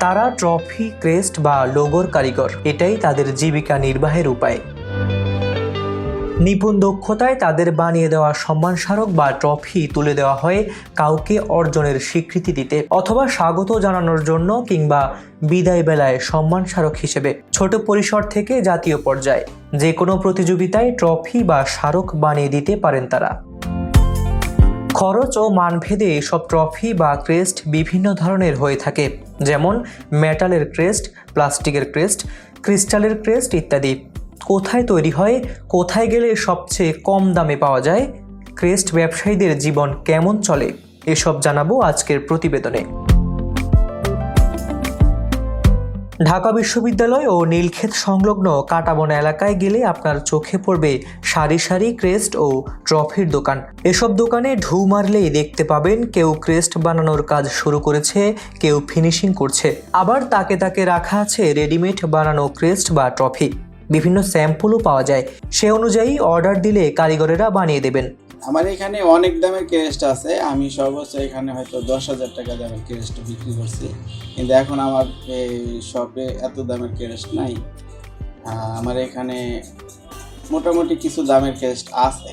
তারা trophy crest বা লোগোর কারিগর। এটাই তাদের জীবিকা নির্বাহের উপায়। নিপুণ দক্ষতায় তাদের বানিয়ে দেওয়া সম্মান স্মারক বা ট্রফি তুলে দেওয়া হয় কাউকে অর্জনের স্বীকৃতি দিতে অথবা স্বাগত জানানোর জন্য কিংবা বিদায় বেলায় সম্মান স্মারক হিসেবে। ছোট পরিসর থেকে জাতীয় পর্যায়ে যে কোনো প্রতিযোগিতায় ট্রফি বা স্মারক বানিয়ে দিতে পারেন তারা। খরচ ও মানভেদে এসব ট্রফি বা ক্রেস্ট বিভিন্ন ধরনের হয়ে থাকে। যেমন মেটালের ক্রেস্ট, প্লাস্টিকের ক্রেস্ট, ক্রিস্টালের ক্রেস্ট ইত্যাদি। কোথায় তৈরি হয়, কোথায় গেলে সবচেয়ে কম দামে পাওয়া যায়, ক্রেস্ট ব্যবসায়ীদের জীবন কেমন চলে, এসব জানাব আজকের প্রতিবেদনে। ঢাকা বিশ্ববিদ্যালয় ও নীলক্ষেত সংলগ্ন কাটাবন এলাকায় গেলে আপনার চোখে পড়বে সারি সারি ক্রেস্ট ও ট্রফির দোকান। এসব দোকানে ঢু মারলেই দেখতে পাবেন কেউ ক্রেস্ট বানানোর কাজ শুরু করেছে, কেউ ফিনিশিং করছে। আবার তাকে তাকে রাখা আছে রেডিমেড বানানো ক্রেস্ট বা ট্রফি। বিভিন্ন স্যাম্পলও পাওয়া যায়। সে অনুযায়ী অর্ডার দিলে কারিগরেরা বানিয়ে দেবেন। আমার এখানে অনেক দামের ক্রেস্ট আছে। আমি সর্বোচ্চ এখানে হয়তো দশ হাজার টাকা দামের ক্রেস্ট বিক্রি করছি। কিন্তু এখন আমার এই শপে এত দামের ক্রেস্ট নাই। আমার এখানে মোটামুটি কিছু দামের ক্রেস্ট আছে।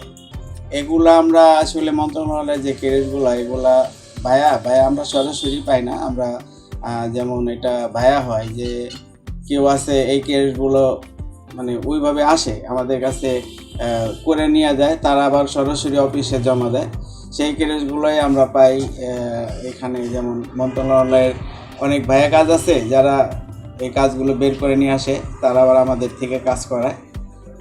এগুলা আমরা আসলে মন্ত্রণালয়ের যে ক্রেস্টগুলো এগুলা ভায়া ভায়া আমরা সরাসরি পাই না। আমরা যেমন এটা ভায়া হয় যে কেউ আছে এই ক্রেস্টগুলো মানে ওইভাবে আসে, আমাদের কাছে করে নিয়ে যায়, তারা আবার সরাসরি অফিসে জমা দেয়। সেই ক্রেজগুলোই আমরা পাই এখানে যেমন মন্ত্রণালয়ের অনেক ভাইয়া কাজ আছে, যারা এই কাজগুলো বের করে নিয়ে আসে, তারা আবার আমাদের থেকে কাজ করায়।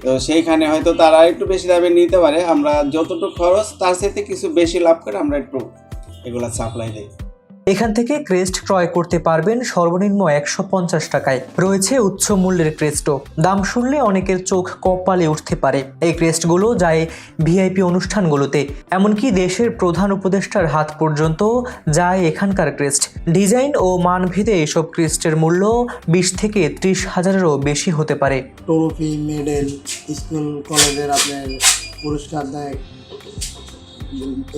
তো সেইখানে হয়তো তারা একটু বেশি দামে নিতে পারে, আমরা যতটুকু খরচ, তার সাথে কিছু বেশি লাভ করে আমরা একটু এগুলা সাপ্লাই দিই। এখান থেকে ক্রেস্ট ক্রয় করতে পারবেন সর্বনিম্ন একশো পঞ্চাশ টাকায়। রয়েছে উচ্চ মূল্যের ক্রেস্টও। দাম শুনলে অনেকের চোখ কপালে উঠতে পারে। এই ক্রেস্টগুলো যায় ভিআইপি অনুষ্ঠানগুলোতে। এমনকি দেশের প্রধান উপদেষ্টার হাত পর্যন্ত যায় এখানকার ক্রেস্ট। ডিজাইন ও মানভেদে এসব ক্রেস্টের মূল্য বিশ থেকে ত্রিশ হাজারেরও বেশি হতে পারে। ট্রফি, মেডেল, স্কুল, কলেজের আপনার পুরস্কার দেয়,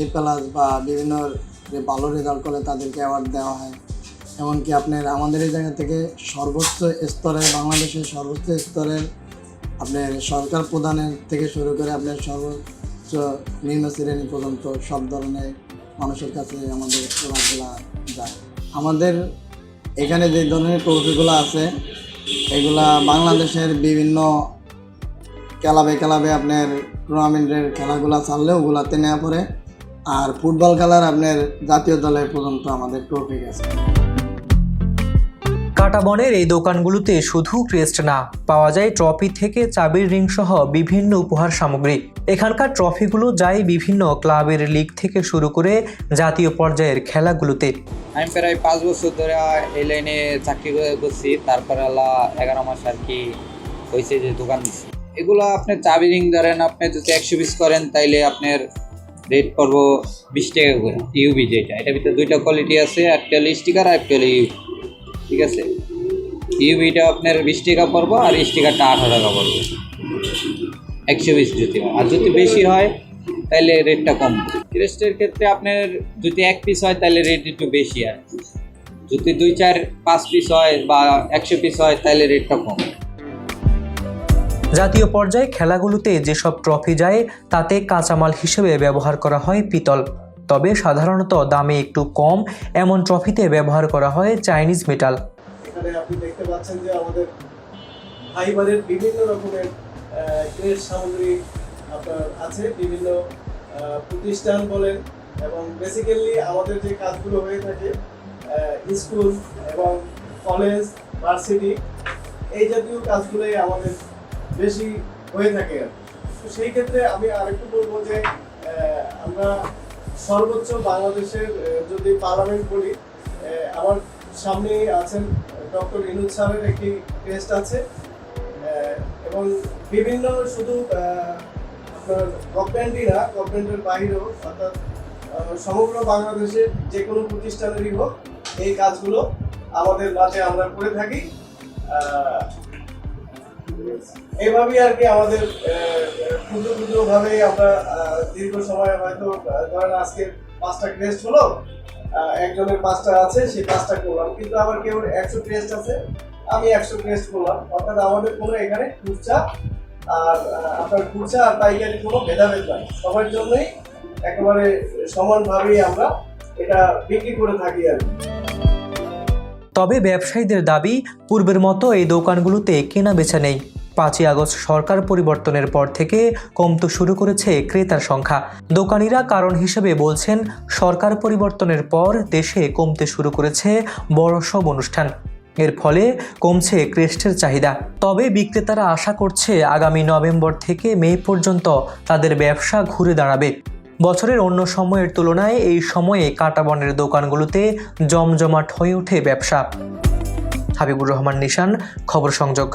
এ প্লাস বা বিভিন্ন যে ভালো রেজাল্ট করে তাদেরকে অ্যাওয়ার্ড দেওয়া হয়। এমনকি আপনার আমাদের এই জায়গা থেকে সর্বোচ্চ স্তরের বাংলাদেশের সর্বোচ্চ স্তরের আপনার সরকার প্রধানের থেকে শুরু করে আপনার সর্বোচ্চ নিম্ন শ্রেণি পর্যন্ত সব ধরনের মানুষের কাছে আমাদের খেলাধুলা যায়। আমাদের এখানে যে ধরনের ট্রফিগুলো আছে, এগুলা বাংলাদেশের বিভিন্ন ক্লাবে ক্লাবে আপনার টুর্নামেন্টের খেলাগুলো চাললেও ওগুলাতে নেওয়া পড়ে। আর ফুটবল খেলার আপনার জাতীয় দলের পর্যন্ত আমাদের ট্রফি গেছে। কাটাবনের এই দোকানগুলোতে শুধু ক্রেস্ট না পাওয়া যায় ট্রফি থেকে চাবির রিং সহ বিভিন্ন উপহার সামগ্রী। এখানকার ট্রফিগুলো যায় বিভিন্ন ক্লাবের লিগ থেকে শুরু করে জাতীয় পর্যায়ের খেলাগুলোতে। আমি প্রায় পাঁচ বছর ধরে এই লাইনে চাকরি করে করছি তারপরে আল্লাহ এগারো মাস আর কি হয়েছে যে দোকান দিচ্ছি এগুলো আপনি চাবি রিং ধরেন আপনি যদি একশো পিস করেন তাইলে আপনার রেট পড়ব বিশ টাকা করে ইউবি যেটা। এটার ভিতরে দুইটা কোয়ালিটি আছে, একটা হলো স্টিকার আর একটা হলো ইউবি ঠিক আছে? ইউবিটা আপনার বিশ টাকা পড়ব আর স্টিকারটা আঠারো টাকা পড়বে। একশো যদি হয়। আর যদি বেশি হয় তাহলে রেটটা কম। ক্রেস্টের ক্ষেত্রে আপনার যদি এক পিস হয় তাহলে রেট একটু বেশি আর যদি দুই, চার, পাঁচ পিস হয় বা একশো পিস হয় তাহলে রেটটা কম। জাতীয় পর্যায়ে খেলাগুলোতে যেসব ট্রফি যায়, তাতে কাঁচামাল হিসেবে ব্যবহার করা হয় পিতল। তবে সাধারণত দামে একটু কম এমন ট্রফিতে ব্যবহার করা হয় চাইনিজ মেটাল। প্রতিষ্ঠান বলেন এবং বেসিক্যালি আমাদের যে কাজগুলো হয়ে থাকে স্কুল এবং কলেজ ভার্সিটি এই জাতীয় কাজগুলোই আমাদের বেশি হয়ে থাকে। আর তো সেই ক্ষেত্রে আমি আরেকটু বলব যে আমরা সর্বোচ্চ বাংলাদেশের যদি পার্লামেন্ট বলি আমার সামনেই আছেন ডক্টর ইনুজ স্যারের একটি টেস্ট আছে। এবং বিভিন্ন শুধু আপনার গভর্নমেন্টই না, গভর্নমেন্টের বাইরেও, অর্থাৎ সমগ্র বাংলাদেশের যে কোনো প্রতিষ্ঠানেরই হোক, এই কাজগুলো আমাদের মাঝে আমরা করে থাকি। এইভাবেই আর কি আমাদের ক্ষুদ্র ক্ষুদ্র ভাবে আমরা দীর্ঘ সময় হয়তো ধরেন আজকে পাঁচটা ক্রেস্ট হলো একজনের পাঁচটা আছে সেই পাঁচটা করলাম। কিন্তু আবার কেউ একশো টেস্ট আছে, আমি একশো টেস্ট করলাম। অর্থাৎ আমাদের কোনো এখানে খুচরা আর আপনার খুচরা আর পাইকারি কোনো ভেদাভেদ নাই। সবার জন্যই একেবারে সমানভাবেই আমরা এটা বিক্রি করে থাকি আর কি। তবে ব্যবসায়ীদের দাবি, পূর্বের মতো এই দোকানগুলোতে কেনা বেচা নেই। পাঁচই আগস্ট সরকার পরিবর্তনের পর থেকে কমতে শুরু করেছে ক্রেতার সংখ্যা। দোকানিরা কারণ হিসেবে বলছেন, সরকার পরিবর্তনের পর দেশে কমতে শুরু করেছে বড় সব অনুষ্ঠান। এর ফলে কমছে ক্রেস্টের চাহিদা। তবে বিক্রেতারা আশা করছে, আগামী নভেম্বর থেকে মে পর্যন্ত তাদের ব্যবসা ঘুরে দাঁড়াবে। বছরের অন্য সময়ের তুলনায় এই সময়ে কাঁটাবনের দোকানগুলোতে জমজমাট হয়ে ওঠে ব্যবসা। হাবিবুর রহমান নিশান, খবর সংযোগ।